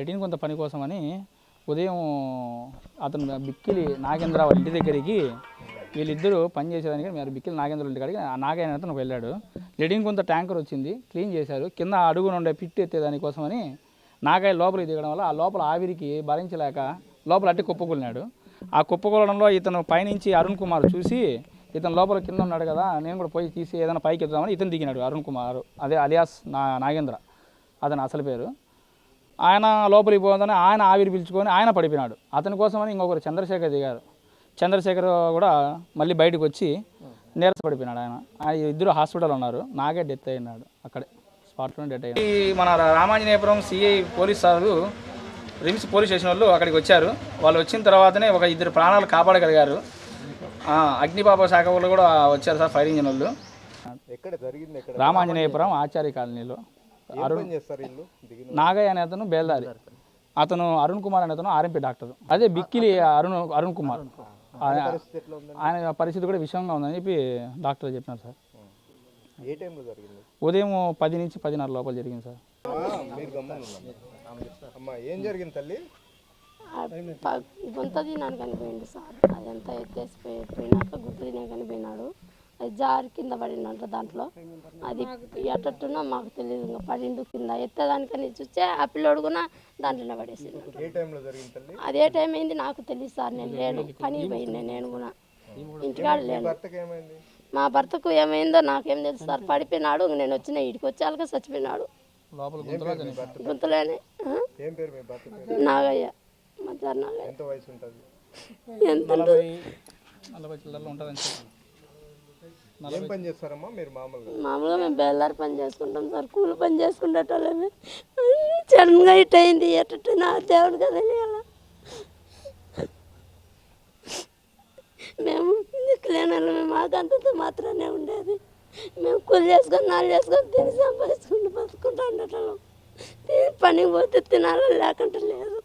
లెటిన్ కొంత పని కోసమని ఉదయం అతను బిక్కిలి నాగేంద్ర వాళ్ళ ఇంటి దగ్గరికి వీళ్ళిద్దరూ పని చేసేదానికి మీరు బిక్కిలి నాగేంద్ర ఇంటి కాడికి ఆ నాగేంద్ర అతను వెళ్ళాడు. లెటిన్ కొంత ట్యాంకర్ వచ్చింది క్లీన్ చేశారు. కింద అడుగున ఉండే పిట్ ఎత్తేదానికోసమని నాగాయ లోపలికి దిగడం వల్ల ఆ లోపల ఆవిరికి భరించలేక లోపల అట్టి కుప్పకూలినాడు ఆ కుప్పకూలడంలో ఇతను పైనుంచి అరుణ్ కుమార్ చూసి ఇతను లోపల కింద ఉన్నాడు కదా నేను కూడా పోయి తీసి ఏదైనా పైకి ఎత్తుదామని ఇతను దిగినాడు అరుణ్ కుమార్ అదే అలియాస్ నా నాగేంద్ర. అతని అసలు పేరు. ఆయన లోపలికి పోగానే ఆయన ఆవిరి పిలుచుకొని ఆయన పడిపోయినాడు. అతని కోసమని ఇంకొకరు చంద్రశేఖర్ దిగారు. చంద్రశేఖర్ కూడా మళ్ళీ బయటకు వచ్చి నీరస పడిపోయినాడు ఆయన. ఆయన ఇద్దరు హాస్పిటల్ ఉన్నారు. నాగే డెత్ అయినాడు అక్కడే. స్పాట్లోనే డెత్ అయ్యాడు ఈ మన రామాంజనేయపురం సిఐ పోలీస్ సార్లు రిమ్స్ పోలీస్ స్టేషన్ వాళ్ళు అక్కడికి వచ్చారు. వాళ్ళు వచ్చిన తర్వాతనే ఒక ఇద్దరు ప్రాణాలు కాపాడగలిగారు. ఆ, అగ్నిబాబా శాఖ వాళ్ళు కూడా వచ్చారు సార్ ఫైర్ ఇంజిన్ వాళ్ళు. రామాంజనేయపురం ఆచార్య కాలనీలో. పని చేస్తారు నాగయ్య అనే అతను బేల్దారి. అతను అరుణ్ కుమార్ అనే అతను ఆర్ఎంపీ డాక్టర్. అదే బిక్కిలి అరుణ్ అరుణ్ కుమార్. ఆయన- పరిస్థితి కూడా విషమంగా ఉందని చెప్పి డాక్టర్ చెప్పినారు సార్. ఏ టైంలో జరిగింది? ఉదయం పది నుంచి పదిన్నర లోపల జరిగింది సార్. అమ్మా ఏం జరిగింది తల్లి? గుంత తినాను కనిపోయింది సార్. అదంతా ఎత్తేసి పోయి- పోయినాక గుంత తినే కనిపోయినాడు జారి కింద పడిందంట దాంట్లో. అది ఎట్టట్టునో మాకు తెలియదు ఇంకా పడిండు కింద. ఎత్తేదానికని చూస్తే ఆ పిల్లోడు కూడా దాంట్లోనే పడేసిండు. ఏ టైంలో జరిగింది తల్లి? అదే టైం అయింది నాకు తెలియదు సార్ నేను లేను. పనికి పోయింది నేను కూడా. ఇంటికాడ లేను. భర్తకి ఏమైంది? మా భర్తకు ఏమైందో నాకేం తెలుసు సార్. పడిపోయినాడు ఇంక నేను వచ్చిన ఇడికి వచ్చాక చచ్చిపోయినాడు. గుంతలోనే ఆ? ఏం పేరు మీ భర్త పేరు? నాగయ్య మధ్యాహ్నం నాగయ్య. ఎంత వయసు ఉంటుంది? ఎంత ఏం పని చేస్తారమ్మా మీరు మామూలుగా? మామూలుగా మేము బెల్లారి పని చేసుకుంటాం సార్. కూలి పని చేసుకునేటోళ్ళమే. సడన్గా ఇట్ అయింది ఎట్ట నా దేవుడు కదా తెలియాల మేము దిక్కులేని వాళ్ళమే మాకు అంతంత మాత్రమే ఉండేది. మేము కూలి చేసుకొని నాలుగు చేసుకొని తిని సంపాదించుకుంటూ బతుకుంటూ ఉండేటోళ్ళం. తిని పనికి పోతే తినాలని లేకుండా లేదు.